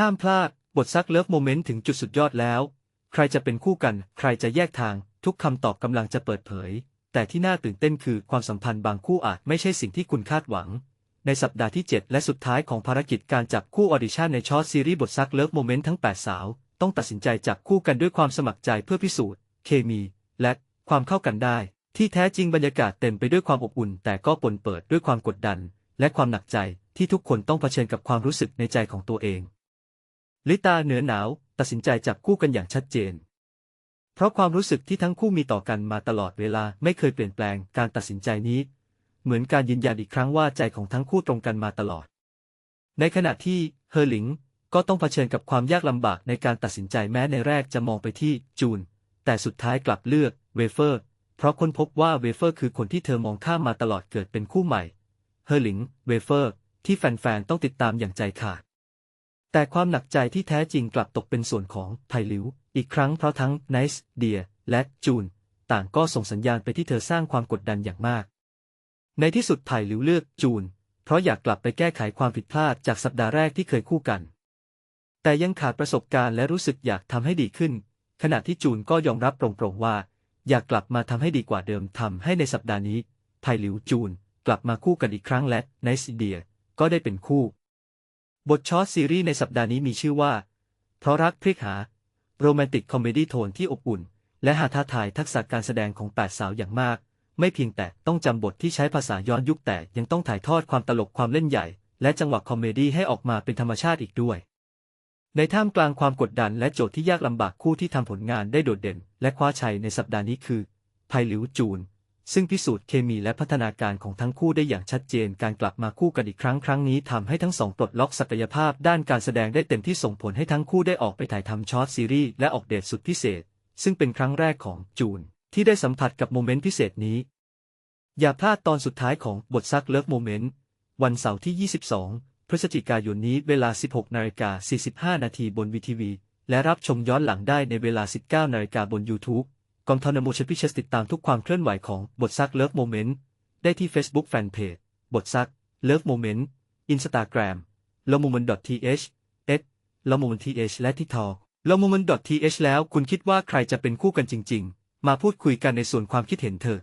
ห้ามพลาด บทซักเลิฟโมเมนต์ถึงจุดสุดยอดแล้ว ใครจะเป็นคู่กัน ใครจะแยกทาง ทุกคำตอบกำลังจะเปิดเผย แต่ที่น่าตื่นเต้นคือความสัมพันธ์บางคู่อาจไม่ใช่สิ่งที่คุณคาดหวัง ในสัปดาห์ที่ 7 และสุดท้ายของภารกิจการจับคู่ออดิชั่นในชอตซีรีส์บทซักเลิฟโมเมนต์ทั้ง 8 สาว ต้องตัดสินใจจับคู่กันด้วยความสมัครใจเพื่อพิสูจน์ เคมี และความเข้ากันได้ ที่แท้จริงบรรยากาศเต็มไปด้วยความอบอุ่น แต่ก็ปนเปิดด้วยความกดดัน และความหนักใจที่ทุกคนต้องเผชิญกับความรู้สึกในใจของตัวเอง ลิตาเหนือหนาว ตัดสินใจจับคู่กันอย่างชัดเจน เพราะความรู้สึกที่ทั้งคู่มีต่อกันมาตลอดเวลาไม่เคยเปลี่ยนแปลงการตัดสินใจนี้ เหมือนการยืนยันอีกครั้งว่าใจของทั้งคู่ตรงกันมาตลอด ในขณะที่เฮอร์หลิงก็ต้องเผชิญกับความยากลำบากในการตัดสินใจแม้ในแรกจะมองไปที่จูน แต่สุดท้ายกลับเลือกเวเฟอร์ เพราะค้นพบว่าเวเฟอร์คือคนที่เธอมองข้ามมาตลอดเกิดเป็นคู่ใหม่ เฮอร์หลิง เวเฟอร์ ที่แฟนๆ ต้องติดตามอย่างใจขาด แต่ความหนักใจที่แท้จริงกลับตกเป็นส่วนของไผ่หลิว อีกครั้งเพราะทั้งไนซ์เดียและจูน ต่างก็ส่งสัญญาณไปที่เธอสร้างความกดดันอย่างมาก ในที่สุดไผ่หลิวเลือกจูน เพราะอยากกลับไปแก้ไขความผิดพลาดจากสัปดาห์แรกที่เคยคู่กัน แต่ยังขาดประสบการณ์และรู้สึกอยากทำให้ดีขึ้น ขณะที่จูนก็ยอมรับตรงๆว่า อยากกลับมาทำให้ดีกว่าเดิมทำให้ในสัปดาห์นี้ไผ่หลิวจูน กลับมาคู่กันอีกครั้งและไนซ์เดียก็ได้เป็นคู่ บทช็อตซีรีส์ในสัปดาห์นี้มีชื่อว่า เพราะรักพลิกหา โรแมนติกคอมเมดี้โทนที่อบอุ่น และหาท้าทายทักษะการแสดงของแปดสาวอย่างมาก ไม่เพียงแต่ต้องจำบทที่ใช้ภาษาย้อนยุคแต่ยังต้องถ่ายทอดความตลกความเล่นใหญ่ และจังหวะคอมเมดี้ให้ออกมาเป็นธรรมชาติอีกด้วย ในท่ามกลางความกดดันและโจทย์ที่ยากลำบากคู่ที่ทำผลงานได้โดดเด่น และคว้าชัยในสัปดาห์นี้คือไพหลิวจูน ซึ่งพิสูจน์เคมีและพัฒนาการของทั้งคู่ได้อย่างชัดเจนการกลับมาคู่กันอีกครั้งครั้งนี้ทำให้ทั้งสองปลดล็อกศักยภาพด้านการแสดงได้เต็มที่ส่งผลให้ทั้งคู่ได้ออกไปถ่ายทำช็อตซีรีส์และออกเดทสุดพิเศษ ซึ่งเป็นครั้งแรกของจูน ที่ได้สัมผัสกับโมเมนต์พิเศษนี้ อย่าพลาดตอนสุดท้ายของบทซักเลิฟโมเมนต์วันเสาร์ที่ 22 พฤศจิกายนนี้เวลา 16นาฬิกา45นาทีบนวีทีวีและรับชมย้อนหลังได้ในเวลา 19นาฬิกาบน YouTube กองทนโมชพิเชสติดตามทุกความเคลื่อนไหวของบทซักเลิฟโมเมนต์ได้ที่ Facebook Fanpage บทซักเลิฟโมเมนต์อินสตาแกรมลโมเมนต์ th x ลโมเมนต์ th และที่ทอลโมเมนต์ th แล้วคุณคิดว่าใครจะเป็นคู่กันจริง ๆ มาพูดคุยกันในส่วนความคิดเห็นเธอ